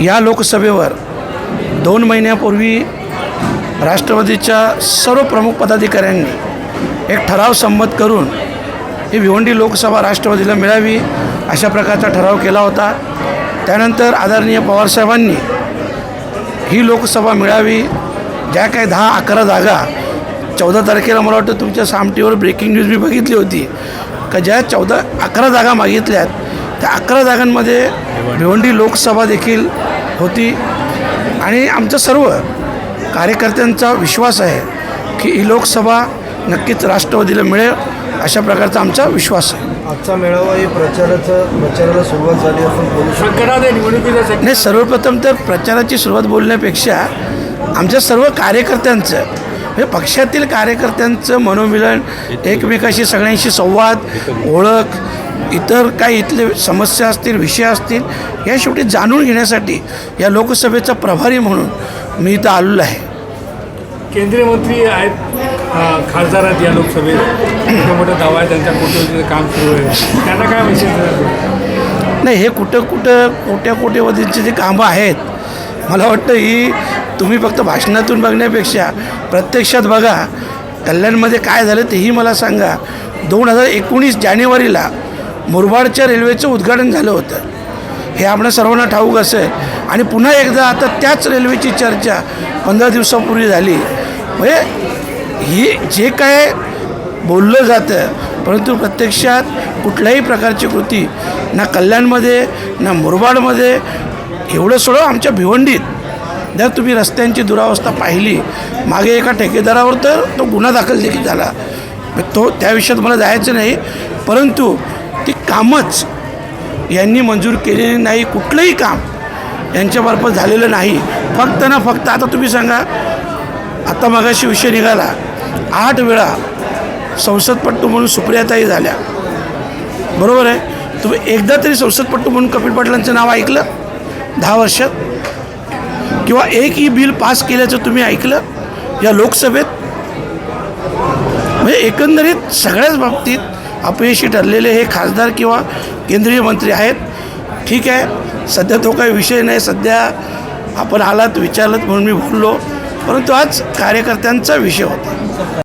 या लोकसभेवर दोन महिन्यापूर्वी राष्ट्रवादीच्या सर्व प्रमुख पदाधिकाऱ्यांनी एक ठराव संमत करून ही भिवंडी लोकसभा राष्ट्रवादीला मिळावी अशा प्रकारचा ठराव केला होता. त्यानंतर आदरणीय पवारसाहेबांनी ही लोकसभा मिळावी ज्या काही दहा अकरा जागा चौदा तारखेला मला वाटतं तुमच्या सामटीवर ब्रेकिंग न्यूज मी बघितली होती. का ज्या चौदा अकरा जागा मागितल्यात त्या अकरा जागांमध्ये भिवंडी लोकसभा देखील होती. आणि आमचं सर्व कार्यकर्त्यांचा विश्वास आहे की ही लोकसभा नक्कीच राष्ट्रवादीला मिळेल अशा प्रकारचा आमचा विश्वास आहे. आजचा मेळावा ही प्रचाराचं प्रचाराला सुरुवात झाली निवडणुकीच्या नाही सर्वप्रथम तर प्रचाराची सुरुवात बोलण्यापेक्षा आमच्या सर्व कार्यकर्त्यांचं म्हणजे पक्षातील कार्यकर्त्यांचं मनोमिलन एकमेकाशी सगळ्यांशी संवाद ओळख इतर काही इथले समस्या असतील विषय असतील या शेवटी जाणून घेण्यासाठी या लोकसभेचा प्रभारी म्हणून मी इथं आलेलो आहे. केंद्रीय मंत्री आहेत खासदार आहेत या लोकसभेत. मोठा मोठा दावा आहे त्यांच्या काम सुरू आहे. त्यांना काय मेसेज नाही हे कुठं कुठं कोट्या कोट्यवधींची जी कामं आहेत मला वाटतं ही तुम्ही फक्त भाषणातून बघण्यापेक्षा प्रत्यक्षात बघा कल्याणमध्ये काय झालं तेही मला सांगा. दोन हजार एकोणीस जानेवारीला मुरबाडच्या रेल्वेचं उद्घाटन झालं होतं. हे आपण सर्वांना ठाऊक असेल. आणि पुन्हा एकदा आता त्याच रेल्वेची चर्चा पंधरा दिवसापूर्वी झाली. म्हणजे ही जे काय बोललं जातं परंतु प्रत्यक्षात कुठल्याही प्रकारची कृती ना कल्याणमध्ये ना मुरबाडमध्ये एवढं सोडं आमच्या भिवंडीत. जर तुम्ही रस्त्यांची दुरावस्था पाहिली मागे एका ठेकेदारावर तर तो गुन्हा दाखल देखील झाला. तो त्या विषयात मला जायचं नाही. परंतु ती कामच. यांनी मंजूर केलेली नाही कुठलंही काम यांच्यामार्फत झालेलं नाही. फक्त ना फक्त आता तुम्ही सांगा आता मगाशी विषय निघाला. आठ वेळा संसदपट्टू म्हणून सुप्रियाताई झाल्या. बरोबर आहे? तुम्ही एकदा तरी संसदपट्टू म्हणून कपिल पाटलांचं नाव ऐकलं? दहा वर्षात? किंवा एकही बिल पास केल्याचं तुम्ही ऐकलं? या लोकसभेत? म्हणजे एकंदरीत सगळ्याच बाबतीत अपयशी ठरलेले हे खासदार किंवा केंद्रीय मंत्री आहेत. ठीक आहे सध्या तो काही विषय नाही. सध्या आपण आलात विचारलात म्हणून मी बोललो. परंतु आज कार्यकर्त्यांचा विषय होता.